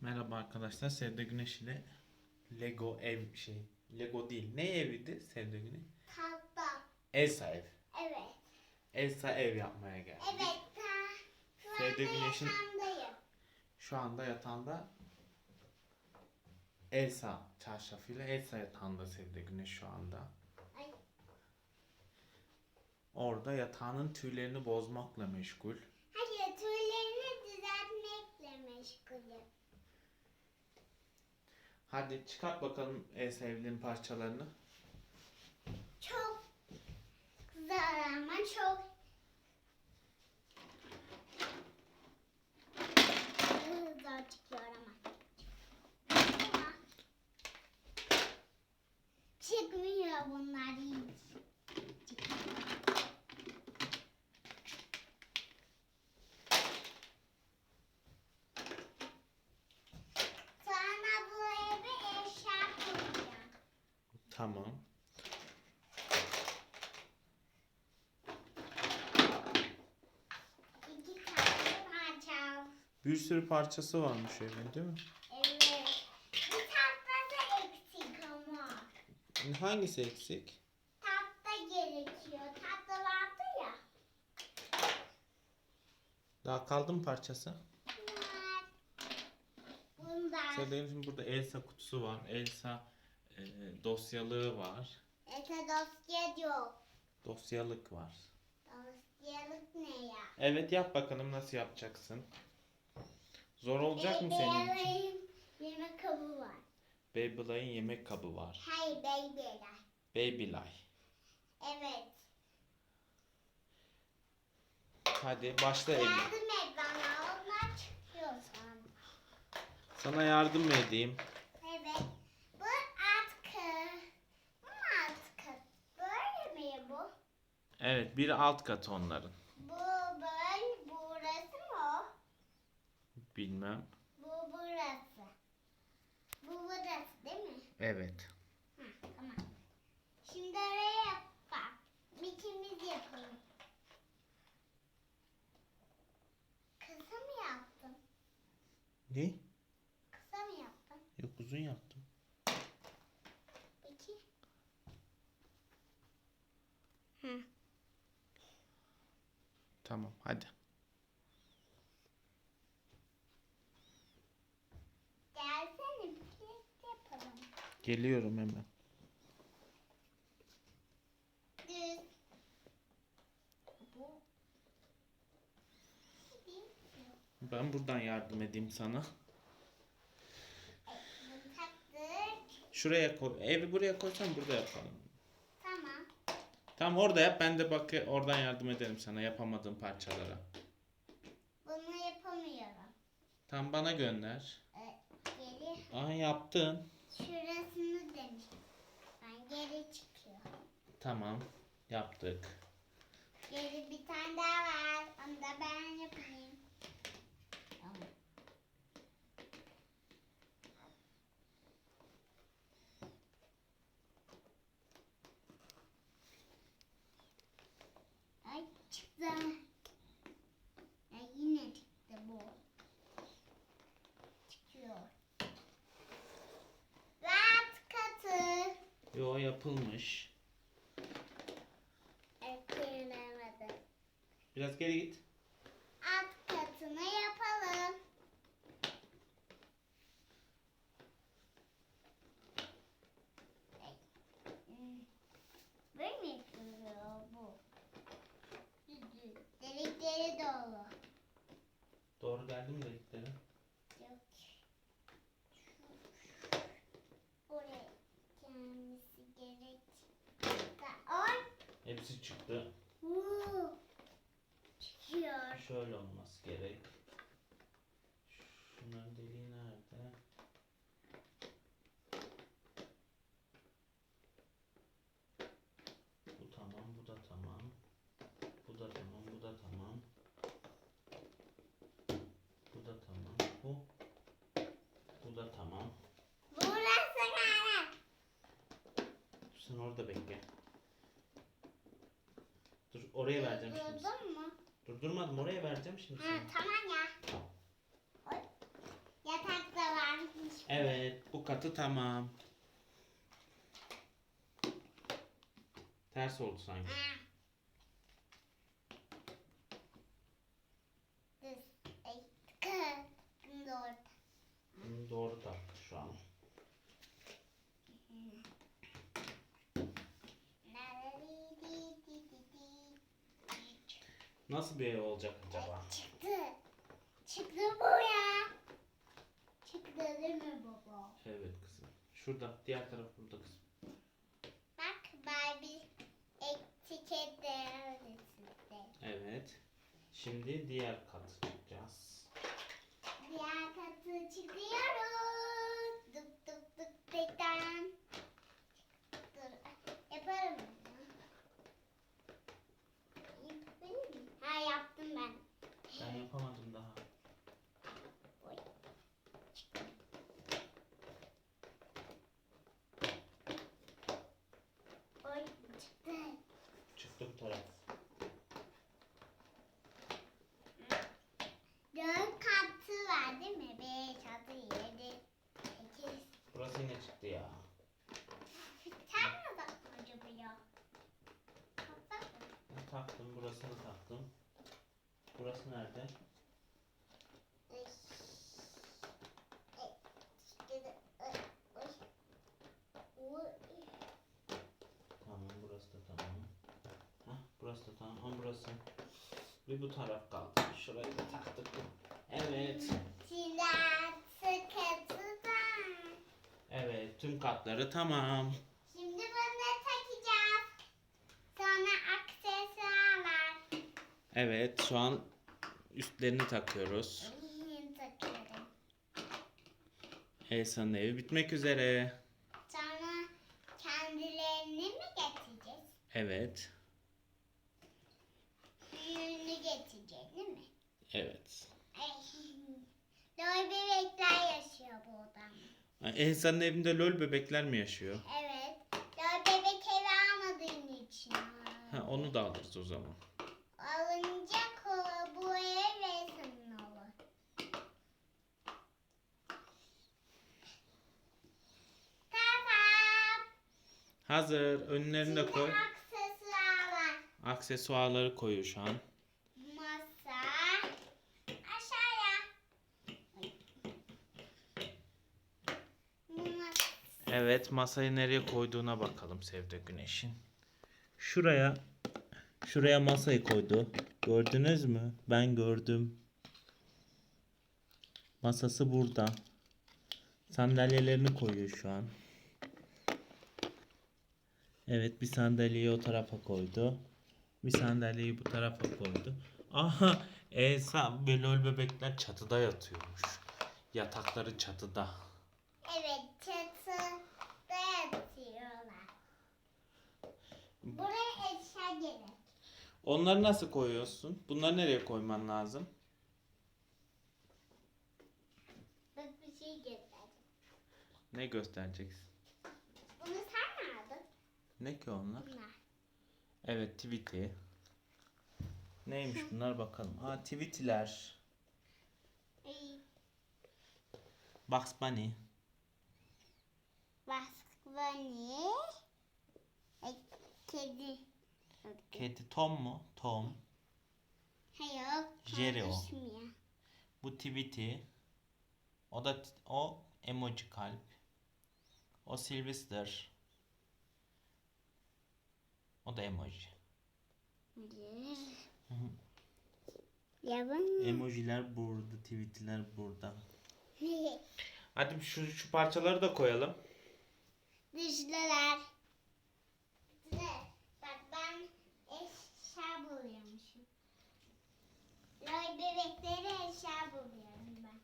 Merhaba arkadaşlar. Sevde Güneş ile Lego ev şey. Lego değil. Ne eviydi Sevde Güneş? Tahta. Elsa ev. Evet. Elsa ev yapmaya geldik. Evet. Ta. Anda Güneş'in-. Şu anda yatağında Elsa çarşafıyla Elsa yatağında Sevde Güneş şu anda. Ay. Orada yatağının tüylerini bozmakla meşgul. Hayır tüylerini düzeltmekle meşgulüm. Hadi çıkart bakalım Elsa evinin parçalarını. Çok zor ama çok zor çıkıyor. Ama Çıkmıyor bunlar hiç. Sonra bu eve eşya koyacağım. Tamam. İki tane parça. Bir sürü parçası varmış evin değil mi? Evet. Bir tahtası eksik ama. Hangisi eksik? Tahta gerekiyor. Tahta vardı ya. Daha kaldı mı parçası? Var. Bundan. Sevdiğim şimdi burada Elsa kutusu var. Elsa e, dosyalığı var. Ete dosya yok. Dosyalık var. Dosyalık ne ya? Evet yap bakalım nasıl yapacaksın. Zor olacak mı senin için? Bebeğin Yemek kabı var. Babyline'in yemek kabı var. Hayır beybeler. Babyline. Evet. Hadi başla Elif. Yardım et bana. Onlar çıkıyor sonra. Sana yardım edeyim. Evet. Bu atkı. Bu mu atkı? Böyle mi bu? Evet biri alt katı onların. Bu böyle burası mı? Bilmem. Bu burası. Bu burası değil mi? Evet. Ha, tamam. Şimdi oraya bak. İkimiz yapalım. Kısa mı yaptın? Ne? Kısa mı yaptın? Yok uzun yaptım. Tamam hadi. Gelsene birlikte yapalım. Geliyorum hemen. Ben buradan yardım edeyim sana. Şuraya koy. Evi buraya koysan burada yapalım. Tamam. Orada yap. Ben de bak oradan yardım ederim sana yapamadığım parçalara. Bunu yapamıyorum. Tam bana gönder. Ee, geri Aa yaptın. şurasını demiş. Ben geri çıkıyor. Tamam. Yaptık. Geri bir tane daha var. Onu da ben yapayım. Tamam. Ay çıktı. Ay yine çıktı bu. Çıkıyor. Rat katı. Yo yapılmış. Ekleyemedim. Biraz geri git. Alt katını yapalım. Hmm. Böyle mi yapılıyor bu? Düz. Delikleri dolu. Doğru geldim deliklere. Yok. Oraya gelmesi gerek. Ay. Hepsi çıktı. Huu. Çıkıyor. Şöyle olması gerek. Şunların deliği nerede? Bu tamam, bu da tamam. Bu da tamam, bu da tamam. Bu da tamam. Bu. Bu da tamam. Burası kara. Sen orada bekle. Dur oraya vereceğim şimdi. Durdun mu? Durdurmadım oraya vereceğim şimdi. Ha, sana. tamam ya. Oy. Yatakta katı tamam. Ters oldu sanki. Düz. Ay, tıkı. Doğru. Taktı şu an. Nasıl bir ev olacak acaba? Çıktı. Çıktı bu ya. Çıktı değil mi baba? Evet kızım. Şurada. Diğer taraf burada kızım. Bak Barbie öylesinde. Evet. Şimdi diğer katı çıkacağız. Diğer katı çıkıyoruz. Dık dık dık dıktan. Dur yaparım. Yapayım mı? Ha yaptım ben. Ben yapamadım daha. Oy. Oy çıktı. Çıktı bu taraf. Dört katı var değil mi? Beş, altı, yedi, sekiz. Burası yine çıktı ya. Sen mi baktın acaba ya? Baksana. Ben taktım. Burasını taktım. Burası nerede? Tamam burası da tamam. Hah burası da tamam. Ama burası. Bir bu taraf kaldı. Şurayı da taktık. Evet. Artık katıdan. Evet tüm katları tamam. Şimdi bunu takacağız. Sonra aksesuarlar. Evet şu an üstlerini takıyoruz. Yeni takıyorum. Elsa'nın evi bitmek üzere. Sonra kendilerini mi getireceğiz? Evet. Büyüğünü getireceğiz değil mi? Evet. Ay. Lol bebekler yaşıyor bu odamda. Elsa'nın evinde lol bebekler mi yaşıyor? Evet. Lol bebek evi almadığın için. Ha, onu da alırız o zaman. Alınacak o bu ev ve senin olur. Tamam. Hazır. Önlerine Şimdi koy. aksesuarlar. Aksesuarları koyuyor şu an. Evet masayı nereye koyduğuna bakalım Sevde Güneş'in. Şuraya şuraya masayı koydu. Gördünüz mü? Ben gördüm. Masası burada. Sandalyelerini koyuyor şu an. Evet bir sandalyeyi o tarafa koydu. Bir sandalyeyi bu tarafa koydu. Aha Elsa ve lol bebekler çatıda yatıyormuş. Yatakları çatıda. Evet çatıda yatıyorlar. Buraya eşya gerek. Onları nasıl koyuyorsun? Bunları nereye koyman lazım? Bak bir şey göstereceğim. Ne göstereceksin? Bunu sen mi aldın? Ne ki onlar? Bunlar. Evet Tweety. Neymiş bunlar bakalım. Aa Tweety'ler. Ay, Bugs Bunny. Kedi. Kedi Tom mu? Tom. Hayır. Jerry o. konuşmuyor. Bu Tweety. O da o emoji kalp. O Sylvester. O da emoji. Yaban Emojiler burada, tweetler burada. Hadi şu şu parçaları da koyalım. Dişliler. Ne? Ben eşya buluyormuşum. Loy eşya buluyorum ben.